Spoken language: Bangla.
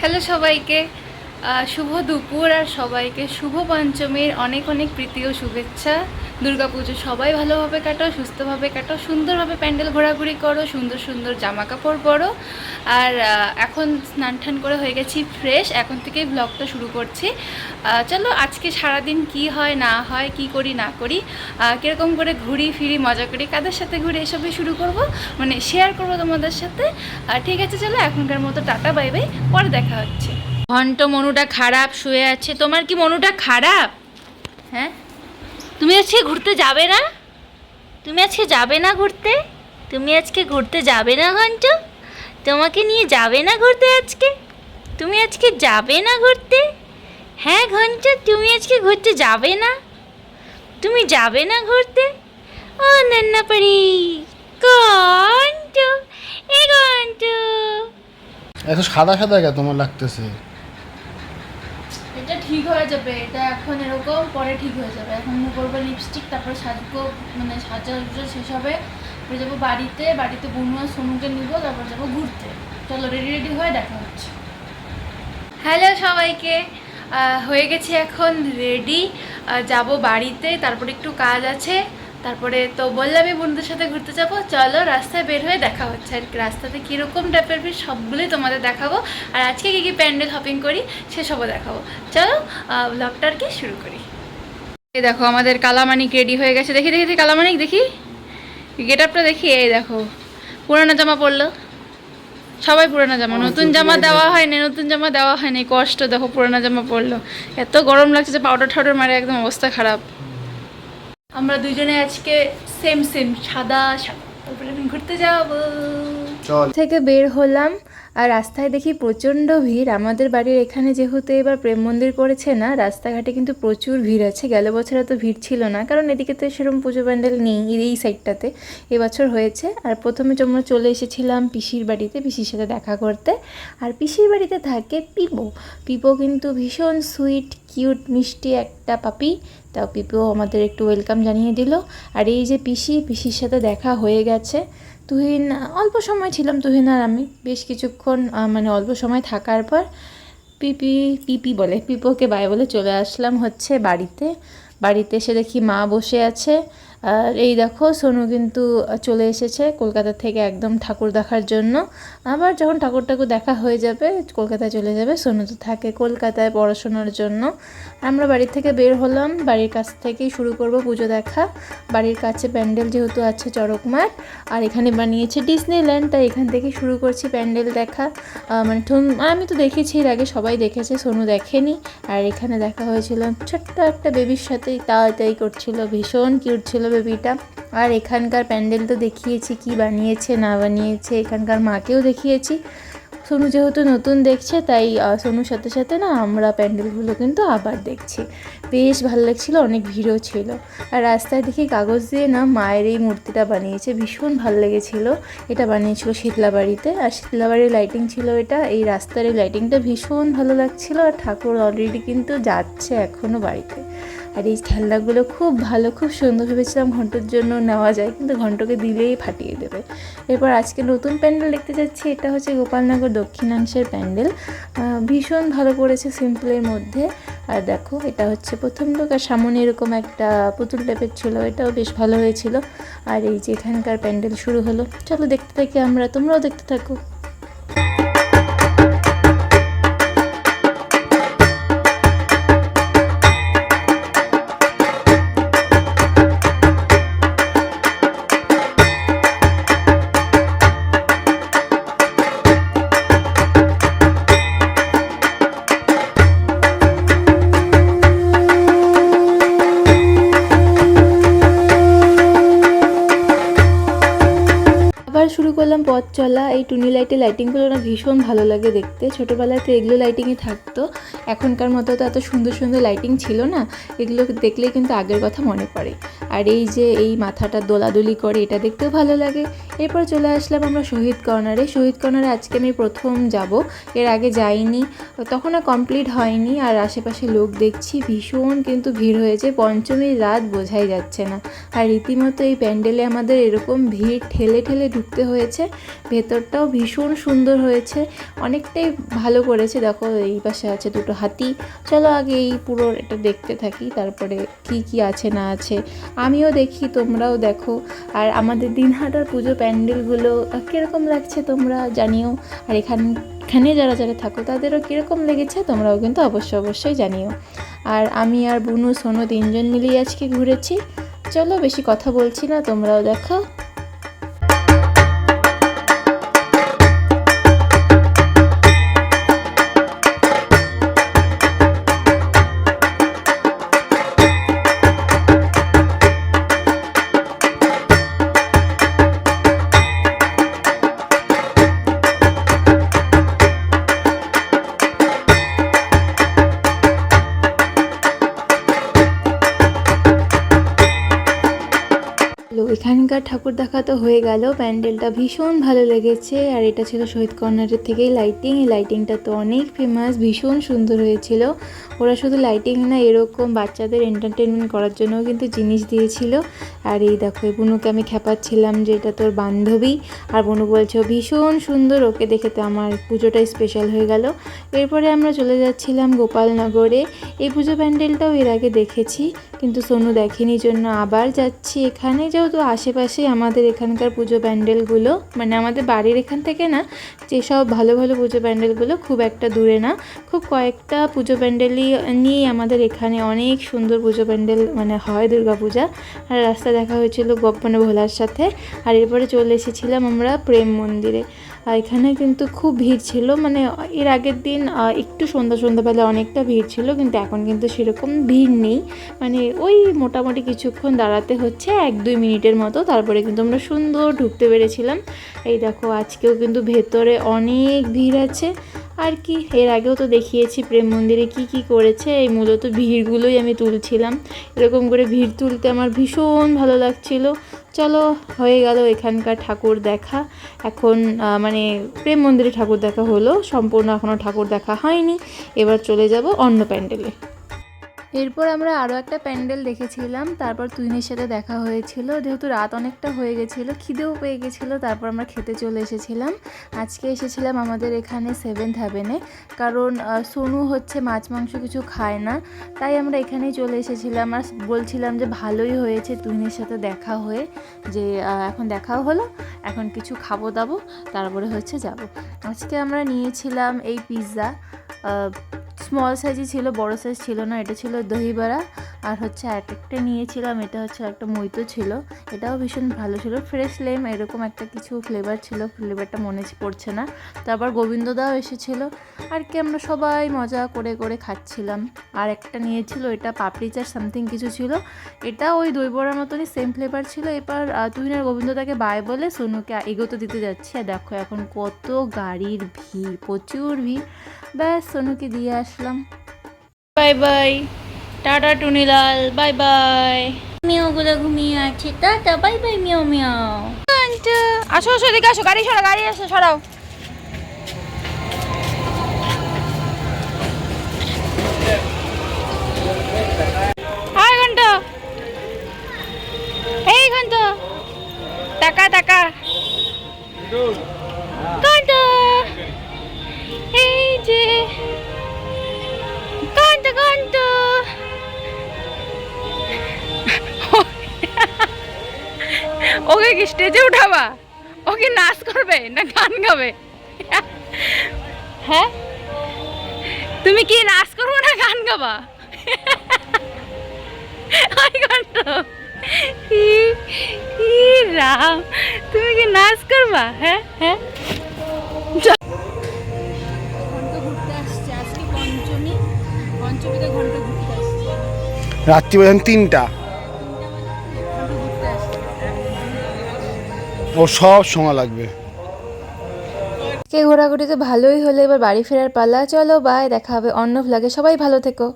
হ্যালো সবাইকে। শুভ দুপুর আর সবাইকে। শুভ পঞ্চমীর অনেক অনেক প্রীতি ও শুভেচ্ছা। দুর্গাপুজো সবাই ভালোভাবে কাটো সুস্থভাবে কাটো সুন্দরভাবে প্যান্ডেল ঘোরাঘুরি করো, সুন্দর সুন্দর জামা কাপড় পরো। আর এখন স্নান টান করে হয়ে গেছি ফ্রেশ এখন থেকেই ব্লগটা শুরু করছি। চলো আজকে সারাদিন কি হয়, না হয়, কি করি, না করি কীরকম করে ঘুরি ফিরি, মজা করি, কাদের সাথে ঘুরে, এসবই শুরু করব। মানে শেয়ার করব তোমাদের সাথে। ঠিক আছে, চলো এখনকার মতো টাটা, বাই বাই, পরে দেখা হচ্ছে। ঘন্ট মনুটা খারাপ, শুয়ে আছে। তোমার কি মনুটা খারাপ? হ্যাঁ? তুমি আজকে ঘুরতে যাবে না? তুমি আজকে যাবে না ঘুরতে? তুমি আজকে ঘুরতে যাবে না ঘন্ট? তোমাকে নিয়ে যাবে না ঘুরতে আজকে? তুমি আজকে যাবে না ঘুরতে? হ্যাঁ ঘন্ট, তুমি আজকে ঘুরতে যাবে না? তুমি যাবে না ঘুরতে? ও নান্না পারি, ঘন্ট, এ ঘন্ট। এত সাদা সাদা কে তোমার লাগতেছে? এটা ঠিক হয়ে যাবে, এটা এখন এরকম, পরে ঠিক হয়ে যাবে। এখন করব লিপস্টিক তারপর সাজবো মানে সাজা শেষ হবে। তারপরে যাব বাড়িতে বাড়িতে বুনু আর সোনুকে নিবো, তারপর যাব ঘুরতে। চলো রেডি রেডি হয়ে দেখা হচ্ছে। হ্যালো সবাইকে। হয়ে গেছি এখন রেডি যাব বাড়িতে, তারপর একটু কাজ আছে। তারপরে তো বললামই বন্ধুদের সাথে ঘুরতে যাব। চলো রাস্তায় বের হয়ে দেখা হচ্ছে। আর কি রাস্তাতে কীরকম টাইপের ভিড় সবগুলোই তোমাদের দেখাবো। আর আজকে কী কী প্যান্ডেল হপিং করি সেসবও দেখাবো। চলো ব্লগটা আর কি শুরু করি। এই দেখো আমাদের কালামানিক রেডি হয়ে গেছে। দেখি দেখি দেখি কালামানিক দেখি। গেট আপটা দেখি এই দেখো। পুরানো জামা পরলো। সবাই পুরানো জামা। নতুন জামা দেওয়া। হয়নি নতুন জামা দেওয়া হয়নি। কষ্ট দেখো পুরানো জামা পরলো। এত গরম লাগছে যে পাউডার ঠাউডার মারে একদম অবস্থা খারাপ। আমরা দুজনে আজকে সেম সেম সাদা সাদা ঘুরতে যাব। চল। থেকে বের হলাম। আর রাস্তায় দেখি প্রচণ্ড ভিড়। আমাদের বাড়ির এখানে যেহেতু এবার প্রেম মন্দির করেছে না, রাস্তাঘাটে কিন্তু প্রচুর ভিড় আছে। গেল বছর এত ভিড় ছিল না, কারণ এদিকে তো সেরকম পুজো প্যান্ডেল নেই এই সাইডটাতে। এবছর হয়েছে। আর প্রথমে আমরা চলে এসেছিলাম পিসির বাড়িতে, পিসির সাথে দেখা করতে। আর পিসির বাড়িতে থাকে পিপো। পিপো কিন্তু ভীষণ সুইট, কিউট, মিষ্টি একটা পাপি। তাও পিপো আমাদের একটু ওয়েলকাম জানিয়ে দিল। আর এই যে পিসি, পিসির সাথে দেখা হয়ে গেছে। তুহিন, অল্প সময় ছিলাম তুহিন আর আমি। বেশ কিছুক্ষণ মানে অল্প সময় থাকার পর পিপি পিপি বলে, পিপোকে বাই বলে চলে আসলাম হচ্ছে বাড়িতে। বাড়িতে এসে দেখি মা বসে আছে। আর এই দেখো, সোনু কিন্তু চলে এসেছে কলকাতা থেকে একদম ঠাকুর দেখার জন্য। আবার যখন ঠাকুর ঠাকুর দেখা হয়ে যাবে, কলকাতায় চলে যাবে, সোনু তো থাকে কলকাতায় পড়াশোনার জন্য। আমরা বাড়ি থেকে বের হলাম, বাড়ির কাছ থেকেই শুরু করব পুজো দেখা। বাড়ির কাছে প্যান্ডেল যেহেতু আছে চড়কমাঠ আর এখানে বানিয়েছে ডিসনিল্যান্ড তাই এখান থেকে শুরু করছি প্যান্ডেল দেখা। মানে আমি তো দেখেছি এর আগে, সবাই দেখেছে, সোনু দেখেনি। আর এখানে দেখা হয়েছিল ছোট্ট একটা বেবির সাথেই তাই তাই করছিল, ভীষণ কিউট ছিল বেবিটা। আর এখানকার প্যান্ডেল তো দেখিয়েছি কি বানিয়েছে, না বানিয়েছে, এখানকার মাকেও দেখিয়েছি। সোনু যেহেতু নতুন দেখছে, তাই সোনুর সাথে সাথে না আমরা প্যান্ডেলগুলো কিন্তু আবার দেখছি। বেশ ভালো লাগছিল, অনেক ভিড়ও ছিল। আর রাস্তায় দেখি কাগজ দিয়ে না মায়ের এই মূর্তিটা বানিয়েছে, ভীষণ ভালো লেগেছিল। এটা বানিয়েছিল শীতলাবাড়িতে। আর শীতলাবাড়ির লাইটিং ছিল এটা, এই রাস্তার এই লাইটিংটা ভীষণ ভালো লাগছিল। আর ঠাকুর অলরেডি কিন্তু যাচ্ছে এখনও বাড়িতে। আর এই খেলনাগুলো খুব ভালো, খুব সুন্দর ভেবেছিলাম ঘণ্টার জন্য নেওয়া যায়, কিন্তু ঘন্টকে দিলেই ফাটিয়ে দেবে। এরপর আজকে নতুন প্যান্ডেল দেখতে যাচ্ছি, এটা হচ্ছে গোপালনগর দক্ষিণাংশের প্যান্ডেল। ভীষণ ভালো করেছে সিম্পলের মধ্যে। আর দেখো, এটা হচ্ছে প্রথম লোক আর সামনে এরকম একটা পুতুল টাইপের ছিল, এটাও বেশ ভালো হয়েছিল। আর এই যে এখানকার প্যান্ডেল শুরু হলো, চলো দেখতে থাকি আমরা, তোমরাও দেখতে থাকো। করলাম, পথ চলা, এই টুনি লাইটের লাইটিংগুলো না ভীষণ ভালো লাগে দেখতে। ছোটোবেলায় তো এগুলো লাইটিংই থাকতো। এখনকার মতো তো এত সুন্দর সুন্দর লাইটিং ছিল না। এগুলো দেখলে কিন্তু আগের কথা মনে পড়ে। আর এই যে এই মাথাটা দোলাদুলি করে, এটা দেখতেও ভালো লাগে। এরপর চলে আসলাম আমরা শহীদ কর্নারে। শহীদ কর্নারে আজকে আমি প্রথম যাব। এর আগে যাইনি। তখন আর কমপ্লিট হয়নি। আর আশেপাশে লোক দেখছি, ভীষণ কিন্তু ভিড় হয়েছে। পঞ্চমীর রাত বোঝাই যাচ্ছে না। আর রীতিমতো এই প্যান্ডেলে আমাদের এরকম ভিড় ঠেলে ঠেলে ঢুকতে দিতে হয়েছে ভেতরটাও ভীষণ সুন্দর হয়েছে। অনেকটাই ভালো করেছে। দেখো, এই পাশে আছে দুটো হাতি। চলো আগে এই পুরো এটা দেখতে থাকি, তারপরে কি কি আছে না আছে। আমিও দেখি, তোমরাও দেখো। আর আমাদের দিনহাটার পুজো প্যান্ডেলগুলো কীরকম লাগছে তোমরা জানিও? আর এখান, এখানে যারা যারা থাকো, তাদেরও কীরকম লেগেছে, তোমরাও কিন্তু অবশ্যই অবশ্যই জানিও। আর আমি আর বুনু, সোনু তিনজন মিলিয়ে আজকে ঘুরেছি। চলো, বেশি কথা বলছি না, তোমরাও দেখো এখানকার ঠাকুর দেখা তো হয়ে গেল, প্যান্ডেলটা ভীষণ ভালো লেগেছে, আর এটা ছিল শহীদ কর্নারের থেকেই লাইটিং এই লাইটিংটা তো অনেক ফেমাস ভীষণ সুন্দর হয়েছিল। ওরা শুধু লাইটিং না, এরকম বাচ্চাদের এন্টারটেনমেন্ট করার জন্যও কিন্তু জিনিস দিয়েছিল। আর এই দেখো, এই বুনুকে আমি খেপাচ্ছিলাম যে এটা তোর বান্ধবী, আর বনু বলছে, "ও ভীষণ সুন্দর, ওকে দেখে তো আমার পুজোটাই স্পেশাল হয়ে গেল। এরপরে আমরা চলে যাচ্ছিলাম গোপালনগরে। এই পুজো প্যান্ডেলটাও এর আগে দেখেছি, কিন্তু সোনু দেখেনি জন্য আবার যাচ্ছি এখানে। যেহেতু আশেপাশেই আমাদের এখানকার পুজো প্যান্ডেলগুলো মানে আমাদের বাড়ির এখান থেকে না, যেসব ভালো ভালো পুজো প্যান্ডেলগুলো খুব একটা দূরে না। খুব কয়েকটা পুজো প্যান্ডেলই নিয়েই আমাদের এখানে অনেক সুন্দর পুজো প্যান্ডেল মানে হয় দুর্গাপূজা। আর রাস্তা দেখা হয়েছিল গপ্পনে ভোলার সাথে। আর এরপরে চলে এসেছিলাম আমরা প্রেম মন্দিরে। এখানে কিন্তু খুব ভিড় ছিল। মানে এর আগের দিন একটু সন্ধ্যা সন্ধ্যাবেলা অনেকটা ভিড় ছিল, কিন্তু এখন কিন্তু সেরকম ভিড় নেই। মানে ওই মোটামুটি কিছুক্ষণ দাঁড়াতে হচ্ছে, এক, দুই মিনিটের মতো। তারপরে কিন্তু আমরা সুন্দর ঢুকতে পেরেছিলাম। এই দেখো, আজকেও কিন্তু ভেতরে অনেক ভিড় আছে। আর কি, এর আগেও তো দেখিয়েছি প্রেম মন্দিরে কি কি করেছে, এই মূলত ভিড়গুলোই আমি তুলছিলাম। এরকম করে ভিড় তুলতে আমার ভীষণ ভালো লাগছিল। চলো, হয়ে গেল এখানকার ঠাকুর দেখা। এখন মানে প্রেম মন্দিরে ঠাকুর দেখা হলো, সম্পূর্ণ এখনও ঠাকুর দেখা হয়নি। এবার চলে যাব অন্য প্যান্ডেলে এরপর আমরা আরও একটা প্যান্ডেল দেখেছিলাম, তারপর তুহিনের সাথে দেখা হয়েছিল, যেহেতু রাত অনেকটা হয়ে গেছিল, খিদেও পেয়ে গেছিল, তারপর আমরা খেতে চলে এসেছিলাম। আজকে এসেছিলাম আমাদের এখানে সেভেন্থ হ্যাভেনে কারণ সোনু হচ্ছে মাছ মাংস কিছু খায় না, তাই আমরা এখানেই চলে এসেছিলাম। আর বলছিলাম যে ভালোই হয়েছে তুহিনের সাথে দেখা হয়ে, যে এখন দেখাও হলো, এখন কিছু খাব দাবো, তারপরে হচ্ছে যাব। আজকে আমরা নিয়েছিলাম এই পিৎজা স্মল সাইজই ছিল বড় সাইজ ছিল না এটা ছিল দহিবড়া। আর হচ্ছে এক একটা নিয়েছিলাম, এটা হচ্ছে একটা মইতো ছিল। এটাও ভীষণ ভালো ছিল। ফ্রেশ লেম এরকম একটা কিছু ফ্লেভার ছিল ফ্লেভারটা মনে পড়ছে না। তারপর গোবিন্দদাও এসেছিল। আর কি আমরা সবাই মজা করে করে খাচ্ছিলাম। আর একটা নিয়েছিল, এটা পাপড়ি চার সামথিং কিছু ছিল। এটা ওই দই বড়ার মতনই সেম ফ্লেভার ছিল। এবার তুহিন আর গোবিন্দদাকে বাই বলে সোনুকে এগোতে দিতে যাচ্ছি। আর দেখো এখন কত গাড়ির ভিড়, প্রচুর ভিড়। ব্যাস, সোনুকে দিয়ে আসলাম। Bye bye tata Tunilal bye bye. মিয়াওগুলো ঘুমিয়ে আছে tata bye bye Miao Miao. আসো আসো এদিকে আসো গাড়ি সরাও গাড়ি আসো সরাও। ঘণ্টা। এই ঘণ্টা। টাকা টাকা। ওকে কি স্টেজে উঠাবা? ও কি নাচ করবে না গান গাবে? হ্যাঁ? তুমি কি নাচ করব না গান গাবা? রাম। তুমি কি নাচ করবা? হ্যাঁ হ্যাঁ। ঘণ্টা ঘুরতে আসছে ও সব সময় লাগবে। কে ঘোরাঘুরি তো ভালোই হলে, এবার বাড়ি ফেরার পালা, চলো বাই দেখা হবে অন্য ভ্লগে সবাই ভালো থেকো।